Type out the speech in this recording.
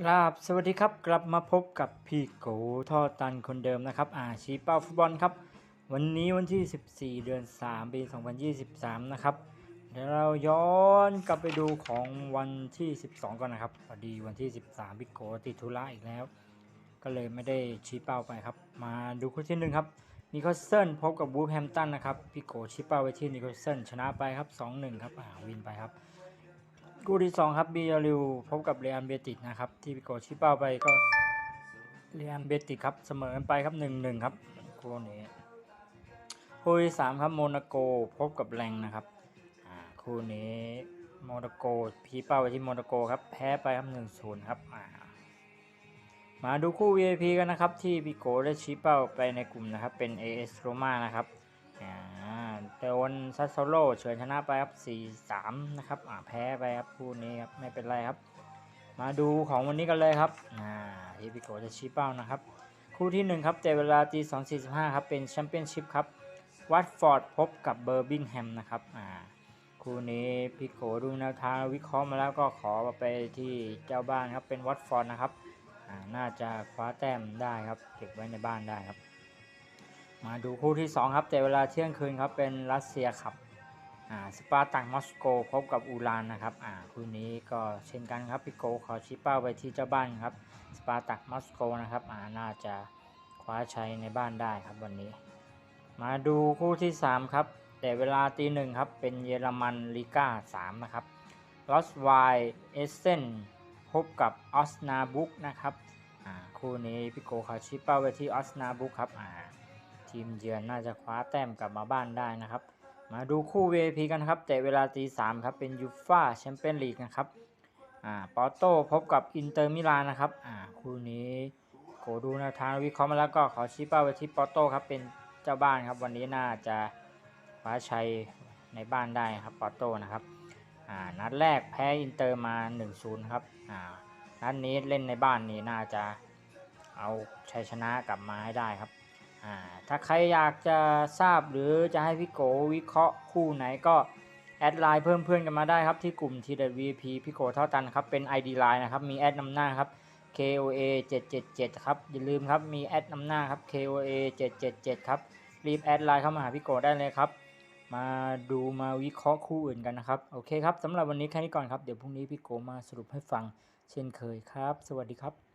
ครับสวัสดีครับกลับมาพบกับพี่โกท่อตันคนเดิมนะครับอาชี้เป้าฟุตบอลครับ วันนี้วันที่ 14 เดือน 3 ปี 2023 นะครับเดี๋ยวเราย้อนกลับไปดูของวันที่ 12 ก่อนนะครับพอดีวันที่ 13พี่โกติดธุระอีกแล้ว ก็เลยไม่ได้ชี้เป้าไปครับ มาดูคู่ที่หนึ่งครับนิโคลเซนพบกับบูฟแฮมตันนะครับพี่โกชี้เป้าไว้ที่นิโคลเซนชนะไปครับ 2-1 ครับอ่าวินไปครับ คู่ที่ 2 ครับบียาริวพบกับเรอัลเบติสนะครับ ที่พี่โกชี้เป้าไปก็เรอัลเบติสครับเสมอกันไปครับ1-1ครับคู่นี้คู่ที่3ครับโมนาโกพบกับแรงนะครับคู่นี้โมนาโกชี้เป้าไปที่โมนาโกครับแพ้ไปครับ1-0ครับมาดูคู่ VIP กันนะครับที่พี่โกได้ชี้เป้าไปในกลุ่มนะครับเป็น AS Roma นะครับ อ่าโดนซัสโซโลเฉือนชนะไปครับ4-3นะครับแพ้ไปครับคู่นี้ครับไม่เป็นไรครับ มาดูของวันนี้กันเลยครับอ่าที่พี่โกจะชี้เป้านะครับ คู่ที่ 1 ครับแต่เวลาตี2.45 ครับ เป็นแชมเปี้ยนชิพครับวัตฟอร์ดพบกับเบอร์บิงแฮมนะครับคู่นี้พี่โกดูแนวทางวิเคราะห์มาแล้วก็ขอไปที่เจ้าบ้านครับเป็นวัตฟอร์ดนะครับน่าจะคว้าแต้มได้ครับ เก็บไว้ในบ้านได้ครับ มาดูคู่ที่ 2 ครับแต่เวลาเที่ยงคืนครับเป็นรัสเซียครับสปาร์ตักมอสโกพบกับอูรานนะครับอ่าคู่นี้ก็เช่นกันครับพี่โกขอชี้เป้าไปที่เจ้าบ้านครับสปาร์ตักมอสโกนะครับอ่าน่าจะคว้าชัยในบ้านได้ครับวันนี้ มาดูคู่ที่ 3 ครับ แต่เวลาตีหนึ่งครับเป็นเยอรมันลีก้า3นะครับลอสไวเอเซนพบกับออสนาบุกนะครับอ่าคู่นี้พี่โกขอชี้เป้าไปที่ออสนาบุกครับอ่า ทีมเยือนน่าจะคว้าแต้มกลับมาบ้านได้นะครับ มาดูคู่ VIP กันครับ แต่เวลาตีสามครับเป็นยูฟ่าแชมเปี้ยนลีกนะครับอ่าปอร์โตพบกับอินเตอร์มิลานนะครับอ่าคู่นี้โกดูแนวทางวิเคราะห์มาแล้วก็ขอชี้เป้าไปที่ปอร์โตครับเป็นเจ้าบ้านครับ วันนี้น่าจะคว้าชัยในบ้านได้ครับปอร์โตนะครับอ่านัดแรกแพ้อินเตอร์มา 1-0 ครับอ่านัดนี้เล่นในบ้านนี่น่าจะเอาชัยชนะกลับมาให้ได้ครับ ถ้าใครอยากจะทราบหรือจะให้พี่โกวิเคราะห์คู่ไหนก็แอดไลน์เพิ่มเพื่อนกันมาได้ครับที่กลุ่ม t w p พี่โกเท่าตันครับเป็น ID ไลน์นะครับมีแอดนำหน้าครับ KOA 777ครับอย่าลืมครับมีแอดนำหน้าครับ KOA 777ครับรีบแอดไลน์เข้ามาหาพี่โกได้เลยครับ มาดูมาวิเคราะห์คู่อื่นกันนะครับ โอเคครับสำหรับวันนี้แค่นี้ก่อนครับ เดี๋ยวพรุ่งนี้พี่โกมาสรุปให้ฟังเช่นเคยครับ สวัสดีครับ